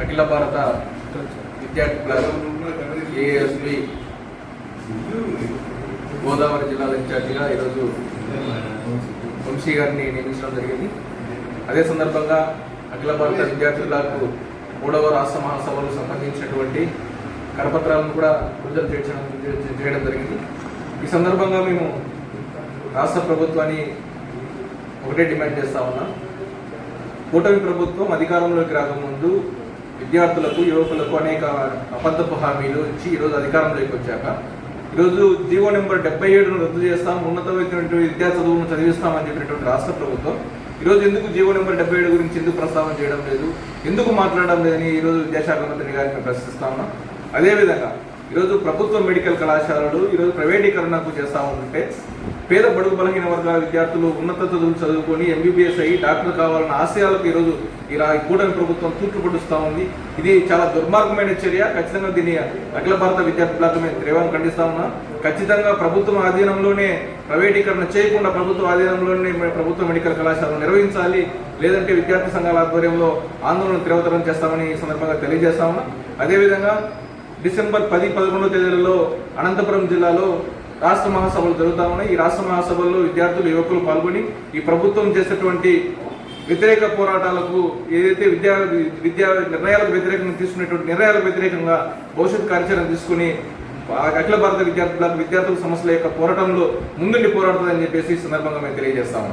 అఖిల భారత విద్యార్థి black ASP Godavari జిల్లాల ఇన్ఛార్జిగా ఈరోజు వంశీ గారిని నియమించడం జరిగింది. అదే సందర్భంగా అఖిల భారత విద్యార్థి బ్లాక్ మూడవ రాష్ట్ర మహాసభలకు సంబంధించినటువంటి కరపత్రాలను కూడా విడుదల చేయడం చేయడం జరిగింది. ఈ సందర్భంగా మేము రాష్ట్ర ప్రభుత్వాన్ని ఒకటే డిమాండ్ చేస్తా ఉన్నాం. కూటమి ప్రభుత్వం అధికారంలోకి రాకముందు విద్యార్థులకు యువకులకు అనేక అబద్ధపు హామీలు ఇచ్చి ఈరోజు అధికారంలోకి వచ్చాక. ఈరోజు జీవో నెంబర్ డెబ్బై ఏడును రద్దు చేస్తాం ఉన్నతమైనటువంటి విద్యా చదువును చదివిస్తామని చెప్పినటువంటి రాష్ట్ర ప్రభుత్వం ఈరోజు ఎందుకు జీవో నెంబర్ డెబ్బై ఏడు గురించి ఎందుకు ప్రస్తావన చేయడం లేదు ఎందుకు మాట్లాడడం లేదని ఈరోజు విద్యాశాఖ మంత్రి గారిని ప్రశ్నిస్తా ఉన్నాం. అదేవిధంగా ఈరోజు ప్రభుత్వ మెడికల్ కళాశాలలు ఈరోజు ప్రైవేటీకరణకు చేస్తా ఉంటే పేద బడుగు బలహీన వర్గాల విద్యార్థులు ఉన్నత చదువులు చదువుకొని ఎంబీబీఎస్ అయ్యి డాక్టర్ కావాలన్న ఆశయాలకు ఈరోజు ఈ కూడని ప్రభుత్వం తూట్లు పడుస్తూ ఉంది. ఇది చాలా దుర్మార్గమైన చర్య. ఖచ్చితంగా దీన్ని అఖిల భారత విద్యార్థి బ్లాక్ మేము తీవ్రంగా ఖండిస్తా ఉన్నాం. ఖచ్చితంగా ప్రభుత్వం ఆధీనంలోనే ప్రైవేటీకరణ చేయకుండా ప్రభుత్వ ఆధీనంలోనే ప్రభుత్వ మెడికల్ కళాశాలను నిర్వహించాలి. లేదంటే విద్యార్థి సంఘాల ఆధ్వర్యంలో ఆందోళన తీవ్రతరం చేస్తామని ఈ సందర్భంగా తెలియజేస్తా ఉన్నాం. అదేవిధంగా డిసెంబర్ పది పదకొండవ తేదీలలో అనంతపురం జిల్లాలో రాష్ట్ర మహాసభలు జరుగుతా ఉన్నాయి. ఈ రాష్ట్ర మహాసభల్లో విద్యార్థులు యువకులు పాల్గొని ఈ ప్రభుత్వం చేసేటువంటి వ్యతిరేక పోరాటాలకు ఏదైతే విద్యా విద్యా నిర్ణయాలకు వ్యతిరేకంగా తీసుకునేటువంటి నిర్ణయాలకు వ్యతిరేకంగా భవిష్యత్ కార్యాచరణ తీసుకుని అఖిల భారత విద్యార్థులకు విద్యార్థుల సమస్యల యొక్క పోరాటంలో ముందుండి పోరాడుతుందని చెప్పేసి ఈ సందర్భంగా మేము తెలియజేస్తాము